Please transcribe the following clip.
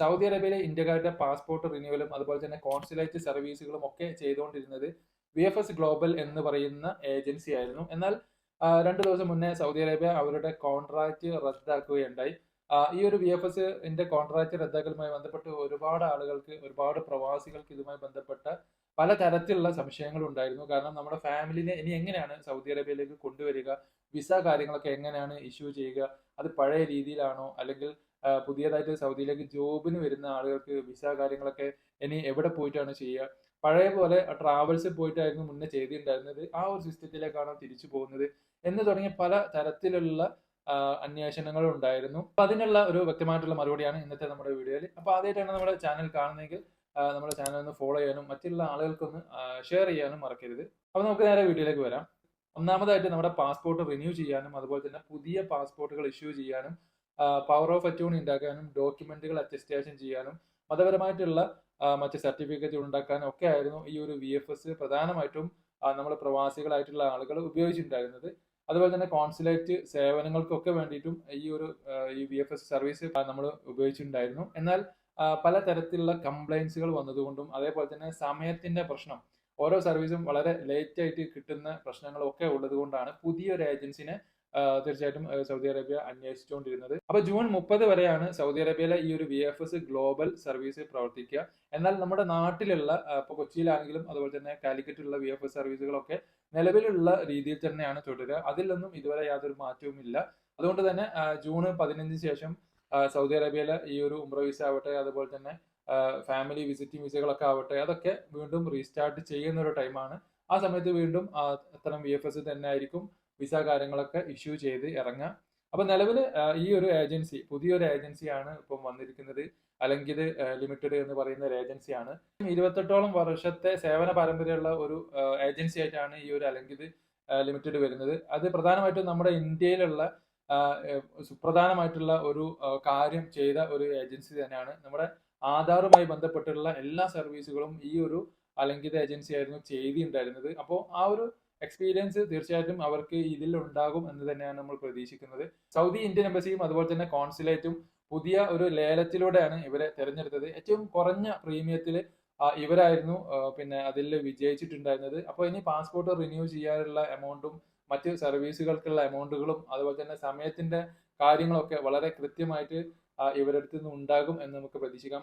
Saudi അറേബ്യയിലെ ഇന്ത്യക്കാരുടെ passport റിന്യൂവലും അതുപോലെ തന്നെ കോൺസുലേറ്റ് സർവീസുകളും ഒക്കെ ചെയ്തുകൊണ്ടിരുന്നത് വി എഫ് എസ് ഗ്ലോബൽ എന്ന് പറയുന്ന ഏജൻസി ആയിരുന്നു. എന്നാൽ രണ്ടു ദിവസം മുന്നേ സൗദി അറേബ്യ അവരുടെ കോൺട്രാക്റ്റ് റദ്ദാക്കുകയുണ്ടായി. ഈ ഒരു വി എഫ് എസിന്റെ കോൺട്രാക്ട് റദ്ദാക്കലുമായി ബന്ധപ്പെട്ട് ഒരുപാട് ആളുകൾക്ക് ഒരുപാട് പ്രവാസികൾക്ക് ഇതുമായി ബന്ധപ്പെട്ട പല തരത്തിലുള്ള സംശയങ്ങൾ ഉണ്ടായിരുന്നു. കാരണം നമ്മുടെ ഫാമിലിനെ ഇനി എങ്ങനെയാണ് സൗദി അറേബ്യയിലേക്ക് കൊണ്ടുവരിക? വിസ കാര്യങ്ങളൊക്കെ എങ്ങനെയാണ് ഇഷ്യൂ ചെയ്യുക? അത് പഴയ രീതിയിലാണോ? അല്ലെങ്കിൽ പുതിയതായിട്ട് സൗദിയിലേക്ക് ജോബിന് വരുന്ന ആളുകൾക്ക് വിസ കാര്യങ്ങളൊക്കെ ഇനി എവിടെ പോയിട്ടാണ് ചെയ്യുക? പഴയ പോലെ ട്രാവൽസ് പോയിട്ടായിരുന്നു മുന്നേ ചെയ്തിട്ടുണ്ടായിരുന്നത്. ആ ഒരു സിസ്റ്റത്തിലേക്കാണ് തിരിച്ചു പോകുന്നത് എന്ന് തുടങ്ങിയ പല തരത്തിലുള്ള അന്വേഷണങ്ങൾ ഉണ്ടായിരുന്നു. അപ്പൊ അതിനുള്ള ഒരു വ്യക്തമായിട്ടുള്ള മറുപടിയാണ് ഇന്നത്തെ നമ്മുടെ വീഡിയോയിൽ. അപ്പൊ ആദ്യമായിട്ടാണ് നമ്മുടെ ചാനൽ കാണുന്നതെങ്കിൽ നമ്മുടെ ചാനൽ ഒന്ന് ഫോളോ ചെയ്യാനും മറ്റുള്ള ആളുകൾക്കൊന്ന് ഷെയർ ചെയ്യാനും മറക്കരുത്. അപ്പൊ നമുക്ക് നേരെ വീഡിയോയിലേക്ക് വരാം. ഒന്നാമതായിട്ട് നമ്മുടെ പാസ്പോർട്ട് റിന്യൂ ചെയ്യാനും അതുപോലെ തന്നെ പുതിയ പാസ്പോർട്ടുകൾ ഇഷ്യൂ ചെയ്യാനും പവർ ഓഫ് അറ്റോണി ഉണ്ടാക്കാനും ഡോക്യുമെന്റുകൾ അറ്റസ്റ്റേഷൻ ചെയ്യാനും മതപരമായിട്ടുള്ള മറ്റ് സർട്ടിഫിക്കറ്റ് ഉണ്ടാക്കാനും ഒക്കെ ആയിരുന്നു ഈ ഒരു വി എഫ് എസ് പ്രധാനമായിട്ടും നമ്മൾ പ്രവാസികളായിട്ടുള്ള ആളുകൾ ഉപയോഗിച്ചിട്ടുണ്ടായിരുന്നത്. അതുപോലെ തന്നെ കോൺസുലേറ്റ് സേവനങ്ങൾക്കൊക്കെ വേണ്ടിയിട്ടും ഈ ഒരു ഈ വി എഫ് എസ് സർവീസ് നമ്മൾ ഉപയോഗിച്ചിട്ടുണ്ടായിരുന്നു. എന്നാൽ പല തരത്തിലുള്ള കംപ്ലൈൻസുകൾ വന്നതുകൊണ്ടും അതേപോലെ തന്നെ സമയത്തിന്റെ പ്രശ്നം ഓരോ സർവീസും വളരെ ലേറ്റ് ആയിട്ട് കിട്ടുന്ന പ്രശ്നങ്ങളൊക്കെ ഉള്ളത് കൊണ്ടാണ് പുതിയൊരു ഏജൻസിനെ തീർച്ചയായിട്ടും സൗദി അറേബ്യ അന്വേഷിച്ചുകൊണ്ടിരുന്നത്. അപ്പൊ ജൂൺ മുപ്പത് വരെയാണ് സൗദി അറേബ്യയിലെ ഈ ഒരു V F S global service പ്രവർത്തിക്കുക. എന്നാൽ നമ്മുടെ നാട്ടിലുള്ള ഇപ്പൊ കൊച്ചിയിലാണെങ്കിലും അതുപോലെ തന്നെ കാലിക്കറ്റുള്ള വി എഫ് എസ് സർവീസുകളൊക്കെ നിലവിലുള്ള രീതിയിൽ തന്നെയാണ് തുടരുക. അതിലൊന്നും ഇതുവരെ യാതൊരു മാറ്റവും ഇല്ല. അതുകൊണ്ട് തന്നെ ജൂൺ പതിനഞ്ചിന് ശേഷം സൗദി അറേബ്യയിലെ ഈ ഒരു ഉംറ വിസ ആവട്ടെ അതുപോലെ തന്നെ ഫാമിലി വിസിറ്റിംഗ് വിസകളൊക്കെ ആവട്ടെ അതൊക്കെ വീണ്ടും റീസ്റ്റാർട്ട് ചെയ്യുന്ന ഒരു ടൈമാണ് ആ സമയത്ത് വീണ്ടും അത്തരം വി എഫ് എസ് തന്നെ ആയിരിക്കും വിസ കാര്യങ്ങളൊക്കെ ഇഷ്യൂ ചെയ്ത് ഇറങ്ങുക. അപ്പൊ നിലവിൽ ഈ ഒരു ഏജൻസി പുതിയൊരു ഏജൻസിയാണ് ഇപ്പം വന്നിരിക്കുന്നത്. അല്ലെങ്കിൽ ലിമിറ്റഡ് എന്ന് പറയുന്ന ഒരു ഏജൻസിയാണ് ഇരുപത്തെട്ടോളം വർഷത്തെ സേവന പാരമ്പര്യമുള്ള ഒരു ഏജൻസി ആയിട്ടാണ് ഈ ഒരു അലങ്കിത് ലിമിറ്റഡ് വരുന്നത്. അത് പ്രധാനമായിട്ടും നമ്മുടെ ഇന്ത്യയിലുള്ള സുപ്രധാനമായിട്ടുള്ള ഒരു കാര്യം ചെയ്ത ഒരു ഏജൻസി തന്നെയാണ്. നമ്മുടെ ആധാറുമായി ബന്ധപ്പെട്ടുള്ള എല്ലാ സർവീസുകളും ഈ ഒരു അലങ്കിത ഏജൻസി ആയിരുന്നു ചെയ്തിട്ടുണ്ടായിരുന്നത് അപ്പോൾ ആ ഒരു എക്സ്പീരിയൻസ് തീർച്ചയായിട്ടും അവർക്ക് ഇതിൽ ഉണ്ടാകും എന്ന് തന്നെയാണ് നമ്മൾ പ്രതീക്ഷിക്കുന്നത്. സൗദി ഇന്ത്യൻ എംബസിയും അതുപോലെ തന്നെ കോൺസുലേറ്റും പുതിയ ഒരു ലേലത്തിലൂടെയാണ് ഇവരെ തിരഞ്ഞെടുത്തത്. ഏറ്റവും കുറഞ്ഞ പ്രീമിയത്തിൽ ഇവരായിരുന്നു പിന്നെ അതിൽ വിജയിച്ചിട്ടുണ്ടായിരുന്നത്. അപ്പോൾ ഇനി പാസ്പോർട്ട് റിന്യൂ ചെയ്യാനുള്ള എമൗണ്ടും മറ്റ് സർവീസുകൾക്കുള്ള എമൗണ്ടുകളും അതുപോലെ തന്നെ സമയത്തിന്റെ കാര്യങ്ങളൊക്കെ വളരെ കൃത്യമായിട്ട് ഇവരടുത്ത് ഇവരുടെ നിന്ന് ഉണ്ടാകും എന്ന് നമുക്ക് പ്രതീക്ഷിക്കാം.